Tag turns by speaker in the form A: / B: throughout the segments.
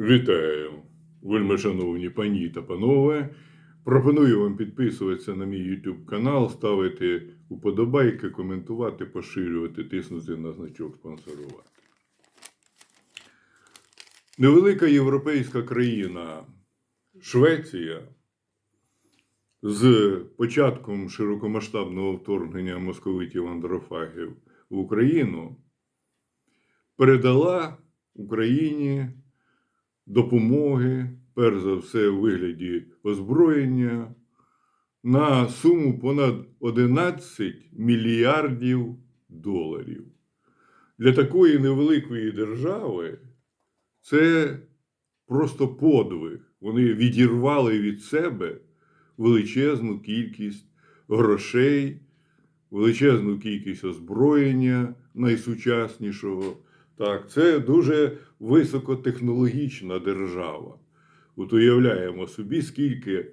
A: Вітаю, вельми шановні пані та панове. Пропоную вам підписуватися на мій YouTube канал, ставити уподобайки, коментувати, поширювати, тиснути на значок спонсорувати. Невелика європейська країна Швеція з початком широкомасштабного вторгнення московитів андрофагів в Україну передала Україні допомоги, перш за все, у вигляді озброєння на суму понад 11 мільярдів доларів. Для такої невеликої держави це просто подвиг. Вони відірвали від себе величезну кількість грошей, величезну кількість озброєння найсучаснішого. Так, це дуже високотехнологічна держава. От уявляємо собі, скільки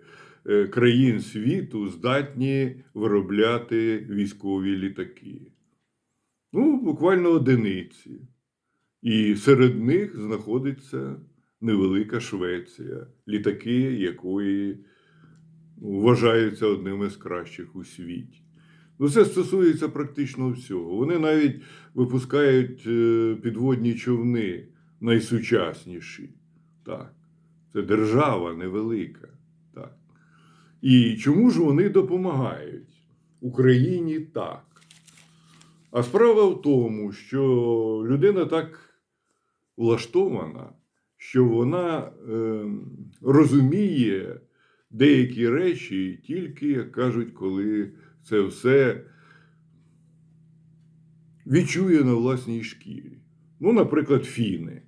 A: е, країн світу здатні виробляти військові літаки. Ну, буквально одиниці. І серед них знаходиться невелика Швеція, літаки якої вважаються одними з кращих у світі. Ну, це стосується практично всього. Вони навіть випускають е, підводні човни найсучасніші. Так. Це держава невелика. Так. І чому ж вони допомагають? Україні так. А справа в тому, що людина так влаштована, що вона е, розуміє деякі речі тільки, як кажуть, коли це все відчує на власній шкірі. Ну, наприклад, фіни.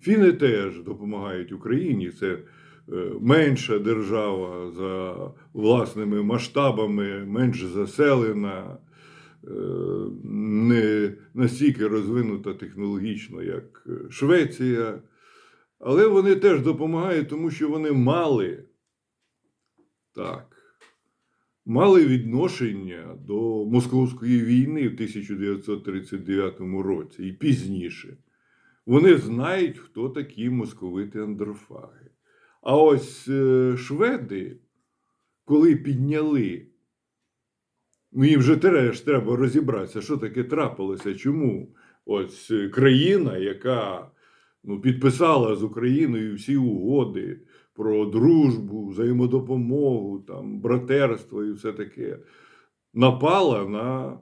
A: Фіни теж допомагають Україні. Це е, менша держава за власними масштабами, менш заселена, е, не настільки розвинута технологічно, як е, Швеція. Але вони теж допомагають, тому що вони мали так, мали відношення до Московської війни в 1939 році і пізніше. Вони знають, хто такі московити андрофаги. А ось е, шведи, коли підняли, ну їм вже теж треба розібратися, що таке трапилося, чому ось е, країна, яка ну, підписала з Україною всі угоди про дружбу, взаємодопомогу, там, братерство і все таке, напала на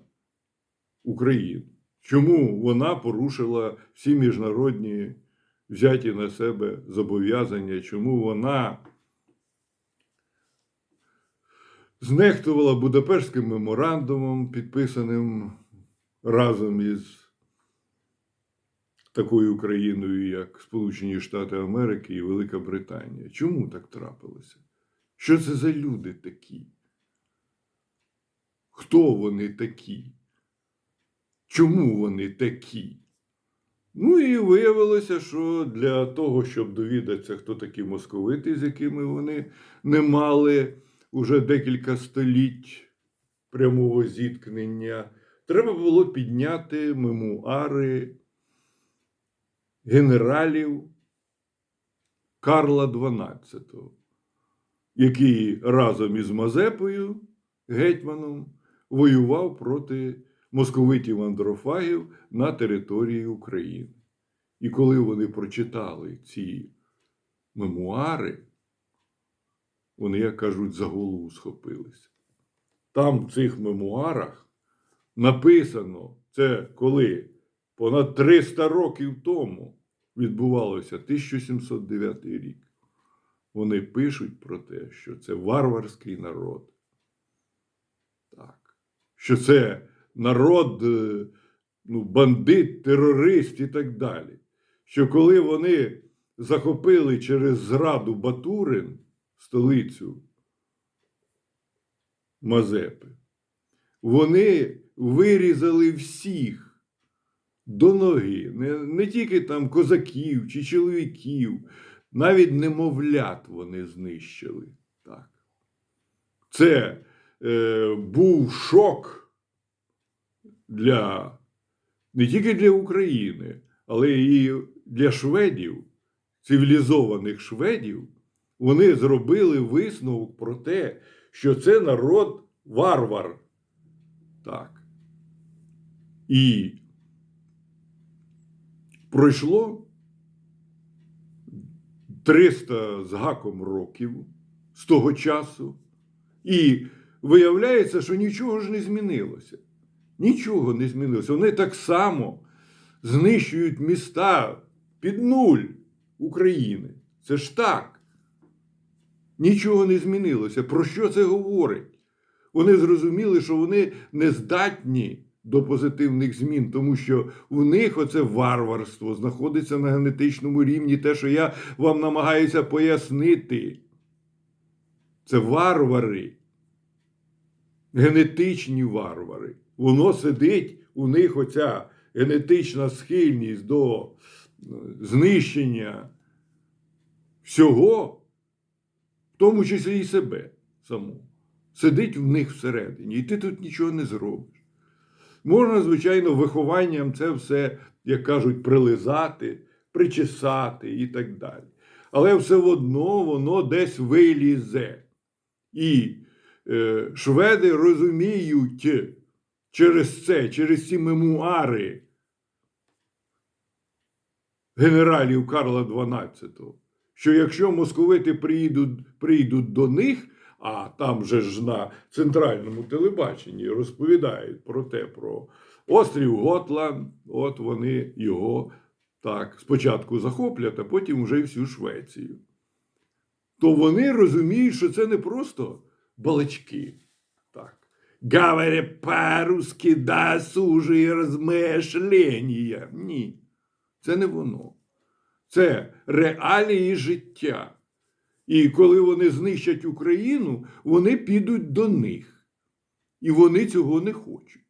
A: Україну. Чому вона порушила всі міжнародні взяті на себе зобов'язання? Чому вона знехтувала Будапештським меморандумом, підписаним разом із такою країною, як Сполучені Штати Америки і Велика Британія? Чому так трапилося? Що це за люди такі? Хто вони такі? Чому вони такі? Ну і виявилося, що для того, щоб довідатися, хто такі московити, з якими вони не мали уже декілька століть прямого зіткнення, треба було підняти мемуари генералів Карла XII, який разом із Мазепою, гетьманом, воював проти московитів андрофагів на території України. І коли вони прочитали ці мемуари, вони, як кажуть, за голову схопилися. Там в цих мемуарах написано, це коли понад 300 років тому відбувалося 1709 рік. Вони пишуть про те, що це варварський народ. Так. Що це народ, е, ну, бандит, терорист і так далі. Що коли вони захопили через зраду Батурин столицю Мазепи, вони вирізали всіх до ноги, не, не тільки там козаків чи чоловіків, навіть немовлят вони знищили. Так. Це е, був шок для не тільки для України, але і для шведів. цивілізованих шведів, вони зробили висновок про те, що це народ варвар. Так. І пройшло 300 з гаком років з того часу, і виявляється, що нічого ж не змінилося. Нічого не змінилося. Вони так само знищують міста під нуль України. Це ж так. Нічого не змінилося. Про що це говорить? Вони зрозуміли, що вони не здатні до позитивних змін, тому що в них оце варварство знаходиться на генетичному рівні, те, що я вам намагаюся пояснити. Це варвари, генетичні варвари. Воно сидить у них оця генетична схильність до е, знищення всього, в тому числі і себе самого. Сидить в них всередині, і ти тут нічого не зробиш. Можна, звичайно, вихованням це все, як кажуть, прилизати, причесати і так далі. Але все одно воно десь вилізе. І е, шведи розуміють через це, через ці мемуари генералів Карла XII, що якщо московити приїдуть, прийдуть до них, а там же ж на центральному телебаченні розповідають про те, про острів Готланд, от вони його так спочатку захоплять, а потім вже й всю Швецію. То вони розуміють, що це не просто балачки. Так. Говоря по-русски, да сужі розмишлення. Ні, це не воно. Це реалії життя. І коли вони знищать Україну, вони підуть до них. І вони цього не хочуть.